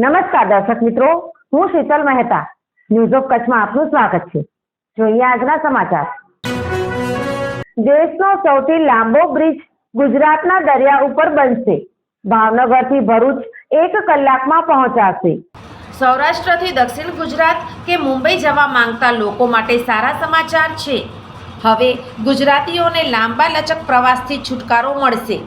નમસ્કાર દર્શક મિત્રો, હું શીતલ મહેતા. ન્યૂઝ ઓફ કચ્છમાં આપનું સ્વાગત છે. જોઈએ આજના સમાચાર. દેશનો સૌથી લાંબો બ્રિજ ગુજરાતના દરિયા ઉપર બનશે. ભાવનગરથી ભરૂચ એક કલાકમાં પહોંચાશે. સૌરાષ્ટ્રથી દક્ષિણ ગુજરાત કે મુંબઈ જવા માંગતા લોકો માટે સારા સમાચાર છે. હવે ગુજરાતીઓને લાંબા લચક પ્રવાસથી છુટકારો મળશે.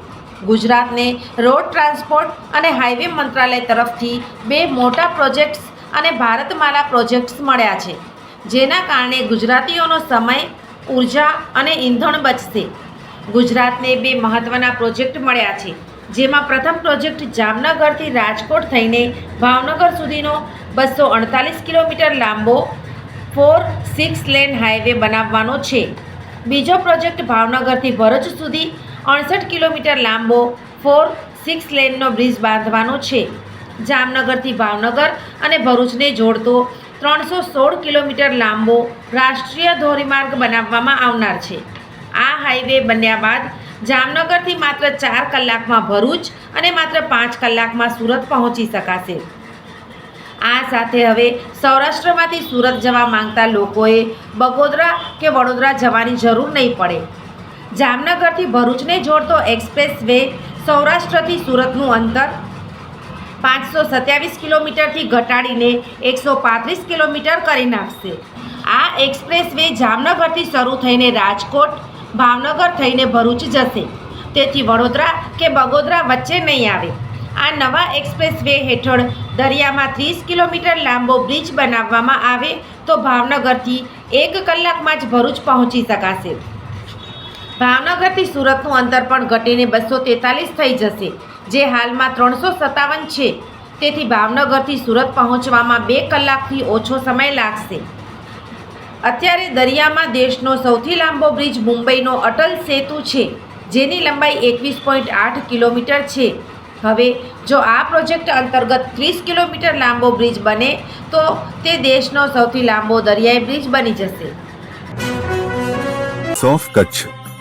ગુજરાતને રોડ ટ્રાન્સપોર્ટ અને હાઈવે મંત્રાલય તરફથી બે મોટા પ્રોજેક્ટ્સ અને ભારતમાલા પ્રોજેક્ટ્સ મળ્યા છે, જેના કારણે ગુજરાતીઓનો સમય, ઊર્જા અને ઈંધણ બચશે. ગુજરાતને બે મહત્ત્વના પ્રોજેક્ટ મળ્યા છે, જેમાં પ્રથમ પ્રોજેક્ટ જામનગરથી રાજકોટ થઈને ભાવનગર સુધીનો બસો અડતાલીસ કિલોમીટર લાંબો ફોર સિક્સ લેન હાઈવે બનાવવાનો છે. બીજો પ્રોજેક્ટ ભાવનગરથી ભરૂચ સુધી અડસઠ કિલોમીટર લાંબો ફોર સિક્સ લેનનો બ્રિજ બાંધવાનો છે. જામનગરથી ભાવનગર અને ભરૂચને જોડતો ત્રણસો સોળ કિલોમીટર લાંબો રાષ્ટ્રીય ધોરીમાર્ગ બનાવવામાં આવનાર છે. આ હાઈવે બન્યા બાદ જામનગરથી માત્ર ચાર કલાકમાં ભરૂચ અને માત્ર પાંચ કલાકમાં સુરત પહોંચી શકાશે. આ સાથે હવે સૌરાષ્ટ્રમાંથી સુરત જવા માંગતા લોકોએ બગોદરા કે વડોદરા જવાની જરૂર નહીં પડે. જામનગરથી ભરૂચને જોડતો એક્સપ્રેસ વે સૌરાષ્ટ્રથી સુરતનું અંતર. પાંચસો સત્યાવીસ કિલોમીટરથી ઘટાડીને એકસો પાંત્રીસ કિલોમીટર કરી નાખશે. આ એક્સપ્રેસ વે જામનગરથી શરૂ થઈને રાજકોટ, ભાવનગર થઈને ભરૂચ જશે. તેથી વડોદરા કે બગોદરા વચ્ચે નહીં આવે. આ નવા એક્સપ્રેસ વે હેઠળ દરિયામાં ત્રીસ કિલોમીટર લાંબો બ્રિજ બનાવવામાં આવે તો ભાવનગરથી એક કલાકમાં જ ભરૂચ પહોંચી શકાશે. ભાવનગરથી સુરતનું અંતર પણ ઘટીને બસો તેતાલીસ થઈ જશે, જે હાલમાં ત્રણસો સત્તાવન છે. તેથી ભાવનગરથી સુરત પહોંચવામાં બે કલાકથી ઓછો સમય લાગશે. અત્યારે દરિયામાં દેશનો સૌથી લાંબો બ્રિજ મુંબઈનો અટલ સેતુ છે, જેની લંબાઈ એકવીસ પોઈન્ટ આઠ કિલોમીટર છે. હવે, જો આ પ્રોજેક્ટ અંતર્ગત ત્રીસ કિલોમીટર લાંબો બ્રિજ બને, તો તે દેશનો સૌથી લાંબો દરિયાઈ બ્રિજ બની જશે. સોફ Kutch